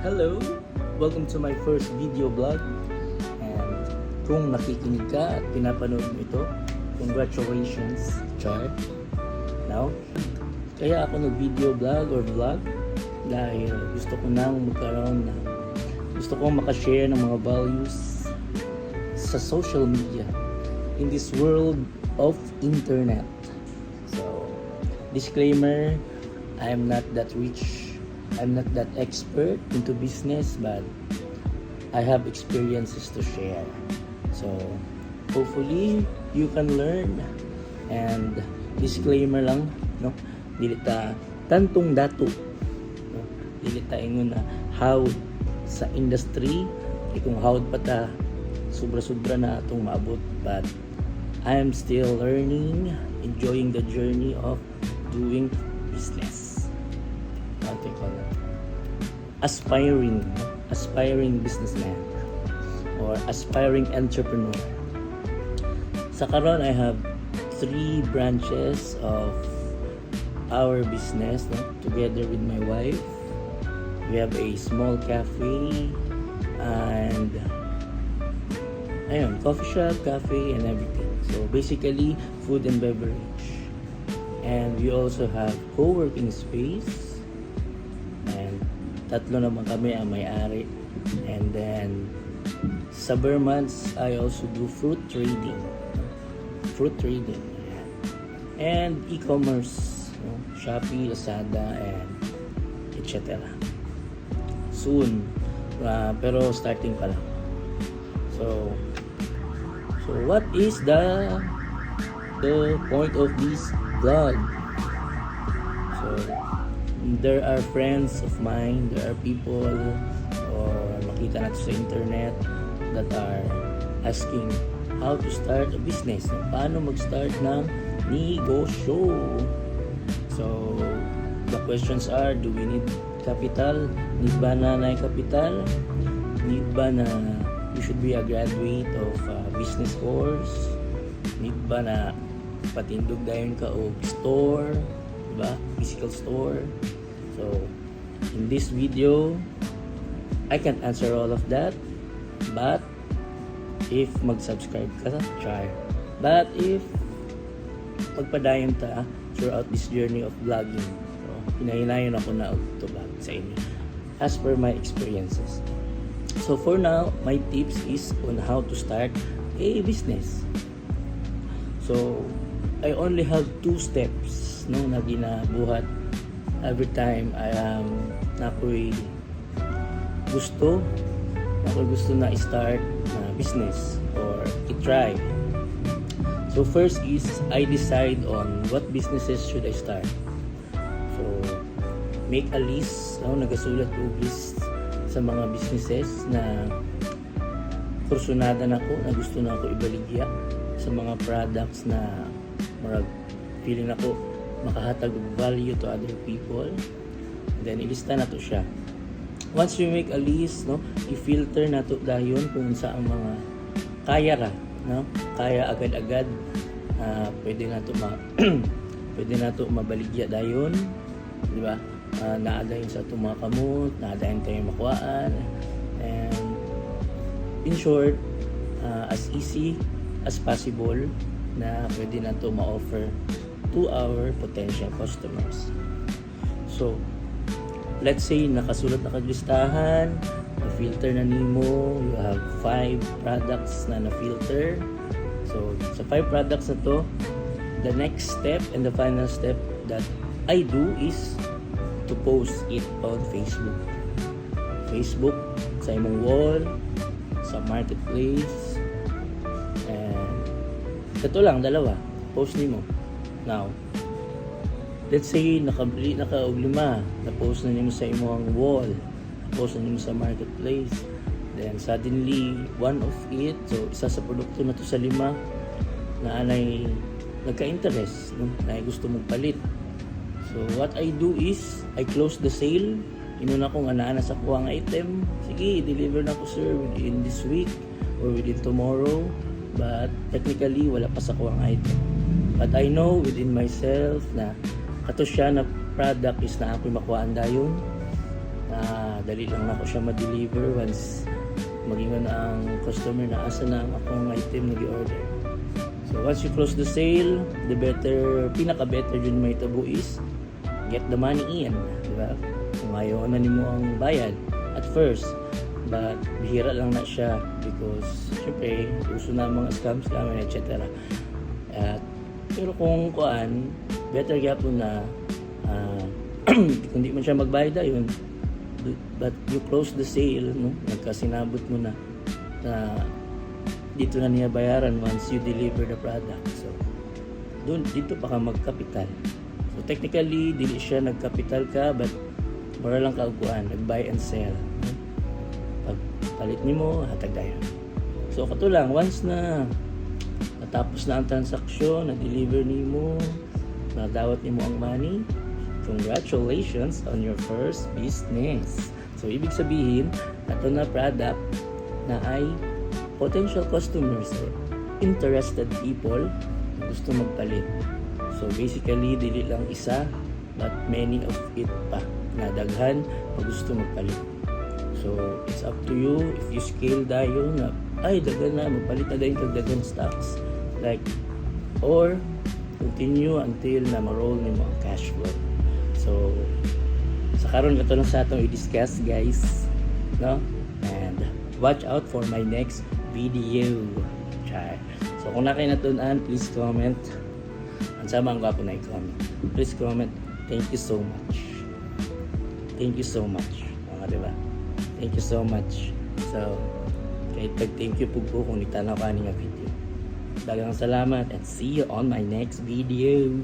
Hello! Welcome to my first video vlog. And kung nakikinig ka at pinapanood mo ito, congratulations, Char. Now, kaya ako nag-video vlog or vlog dahil gusto ko nang magkaroon ng gusto kong makashare ng mga values sa social media in this world of internet. So, disclaimer, I'm not that rich. I'm not that expert into business, but I have experiences to share. So, hopefully, you can learn. And disclaimer lang, no? Dili ta tantong dato. No? Dili ta ingon na how sa industry, ikong how pa ta sobra-sobra na atong maabot but I am still learning, enjoying the journey of doing business. It? Aspiring, aspiring businessman or aspiring entrepreneur. Sa karon I have three branches of our business no? together with my wife. We have a small cafe and ayun, coffee shop, cafe, and everything. So basically, food and beverage. And we also have co-working space. Tatlo naman kami ang may-ari. And then, sa months, I also do fruit trading. Fruit trading. And e-commerce. no? Shopee, Lazada, and etc. Soon. Ah, pero starting pa lang. So, so what is the the point of this vlog? There are friends of mine, there are people or makita natin sa internet that are asking how to start a business. Paano mag-start ng negosyo? So, the questions are, do we need capital? Need ba na na capital? Need ba na you should be a graduate of uh, business course? Need ba na patindog dayon ka o store? Diba? Physical store? So, in this video, I can't answer all of that. But, if mag-subscribe ka, try. But if magpadayon ta throughout this journey of vlogging, so, hinahinayon ako na to vlog sa inyo as per my experiences. So for now, my tips is on how to start a business. So, I only have two steps no, na ginabuhat every time I am nakoy gusto nakoy gusto na start na business or i-try. So first is I decide on what businesses should I start. So make a list, no, nagasulat ko list sa mga businesses na kursunada na ko, na gusto na ako ibaligya sa mga products na marag feeling ako makahatag og value to other people. Then ilista na to siya. Once you make a list, no, i-filter na to dayon kung sa ang mga kaya ra, no? Kaya agad-agad ah, pwede na to ma pwede na to mabaligya dayon, di ba? Uh, naadayon sa itong mga kamot, naadayon tayo makuhaan. And in short, uh, as easy as possible na pwede na to ma-offer to our potential customers. So, let's say nakasulat na kaglistahan, na-filter na nimo, you have five products na na-filter. So, sa five products na to, the next step and the final step that I do is to post it on Facebook. Facebook, sa imong wall, sa marketplace, and ito lang, dalawa. Post nimo. Now, let's say nakabili na ka og lima, na-post na nimo sa imong wall, na-post na nimo sa marketplace. Then suddenly, one of it, so isa sa produkto na to sa lima, na anay nagka-interest, no? na gusto mong palit. So what I do is, I close the sale, inuna ko nga naa na sa kuha item, sige, deliver na ko sir within this week or within tomorrow. But technically, wala pa sa kuha nga item. But I know within myself na kato siya na product is na ako'y makuhaan dayon na dali lang na ako siya ma-deliver once maging na ang customer na asa na ang akong item na gi-order. So once you close the sale, the better, pinaka-better dyan may tabo is get the money in, di ba? Kung ayaw na nimo ang bayad at first, but bihira lang na siya because syempre uso na mga scams namin, etc. At pero kung kuan, better gyapon na ah, kung di man siya magbayad ayun but you close the sale no? Nagkasinabot mo na na dito na niya bayaran once you deliver the product. So doon dito pa ka magkapital. So technically dili siya nagkapital ka but mura lang ka uguan nag buy and sell pag palit nimo hatag dayon so kato lang once na natapos na ang transaksyon na deliver nimo na dawat nimo ang money congratulations on your first business. So, ibig sabihin, ito na product na ay potential customers or interested people gusto magpalit. So, basically, dili lang isa, but many of it pa na daghan na gusto magpalit. So, it's up to you if you scale dayo na ay daghan na magpalit na dayon kag daghan stocks like or continue until na ma-roll nimo ang cash flow. So, sa karon ka lang sa atong i-discuss guys, no? And watch out for my next video. Char. So kung na kayo natunan, please comment. Ang sama ang gwapo na i-comment. Please comment. Thank you so much. Thank you so much. Mga diba? Thank you so much. So, kay tag thank you po po kung nitanaw ka nga video. Dagang salamat and see you on my next video.